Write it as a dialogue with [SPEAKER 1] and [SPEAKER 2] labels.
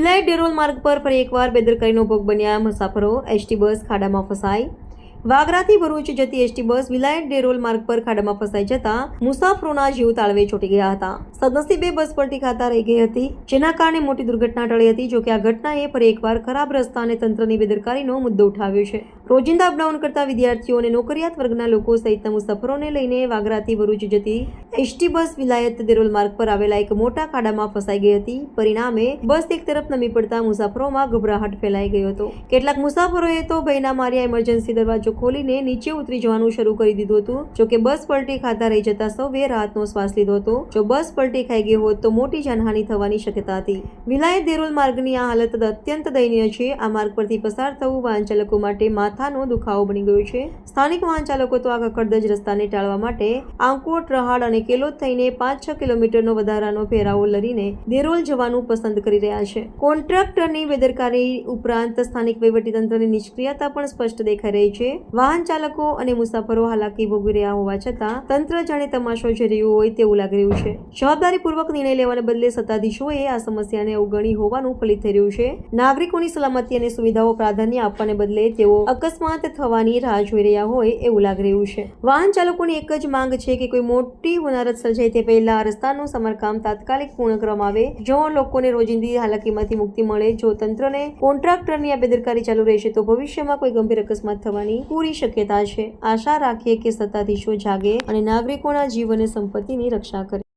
[SPEAKER 1] વિલાયત ડેરોલ માર્ગ પર ફરી એકવાર બેદરકારીનો ભોગ બન્યા મુસાફરો એસટી બસ ખાડામાં ફસાઈ. વાગરાથી ભરૂચ જતી એસટી બસ વિલાયત ડેરોલ માર્ગ પર ખાડામાં ફસાઈ જતા મુસાફરોના જીવ તાળવે છોટી ગયા હતા. સદનસીબે બસ પલટી ખાતા રહી ગઈ હતી, જેના કારણે મોટી દુર્ઘટના ટળી હતી જોકે આ ઘટનાએ ફરી એકવાર ખરાબ રસ્તા અને તંત્રની બેદરકારીનો મુદ્દો ઉઠાવ્યો છે. રોજિંદા અપડાઉન કરતા વિદ્યાર્થીઓ અને નોકરિયાત વર્ગના લોકો સહિતના મુસાફરોને લઈને વાગરાથી ભરૂચ જતી એસટી બસ વિલાયત દેરોલ માર્ગ પર આવેલા એક મોટા ખાડામાં ફસાઈ ગઈ હતી. પરિણામે બસ એક તરફ નમી પડતા મુસાફરોમાં ગભરાહટ ફેલાઈ ગયો હતો. કેટલાક મુસાફરોએ તો ભયના માર્યા ઇમરજન્સી દરવાજો ખોલીને નીચે ઉતરી જવાનું શરૂ કરી દીધું હતું. જો કે બસ પલટી ખાતા રહી જતા સૌએ રાહતનો શ્વાસ લીધો હતો. જો બસ પલટી ખાઈ ગઈ હોત તો મોટી જાનહાનિ થવાની શક્યતા હતી. વિલાયત દેરોલ માર્ગની આ હાલત અત્યંત દયનીય છે. આ માર્ગ પરથી પસાર થવું વાહન ચાલકો માટે માથાનો દુખાવો બની ગયો છે. સ્થાનિક વાહન ચાલકો તો આ કકડદજ રસ્તાને ટાળવા માટે આંકોટ, રહાડ અને કેલોદ થઈને પાંચ છ કિલોમીટરનો વધારાનો ફેરાવો લરીને દેરોલ જવાનું પસંદ કરી રહ્યા છે. કોન્ટ્રાક્ટરની બેદરકારી ઉપરાંત સ્થાનિક વહીવટીતંત્રની નિષ્ક્રિયતા પણ સ્પષ્ટ દેખાઈ રહી છે. વાહન ચાલકો અને મુસાફરો હાલાકી ભોગવી રહ્યા હોવા છતાં તંત્ર જાણે તમાશો જઈ રહ્યું હોય તેવું લાગી રહ્યું છે. જવાબદારીપૂર્વક નિર્ણય લેવાને બદલે સત્તાધીશોએ આ સમસ્યાને અવગણી હોવાનું ફલિત થઈ રહ્યું છે. નાગરિકોની સલામતી અને સુવિધાઓ પ્રાધાન્ય આપવાને બદલે તેઓ અકસ્માત થવાની રાહ જોઈ રહ્યા હોય એવું લાગી રહ્યું છે. વાહન ચાલકોની એક જ માંગ છે કે કોઈ મોટી હોનારત સર્જાય તે પહેલા રસ્તાનું સમારકામ તાત્કાલિક પૂર્ણ કરવામાં આવે. જો લોકોને રોજિંદી હાલાકીમાંથી મુક્તિ મળે, જો તંત્રને કોન્ટ્રાક્ટરની આ બેદરકારી ચાલુ રહેશે, તો ભવિષ્યમાં કોઈ ગંભીર અકસ્માત થવાની પૂરી શક્યતા છે. આશા રાખીએ કે સત્તાધીશો જાગે અને નાગરિકોના જીવન અને સંપત્તિની રક્ષા કરે.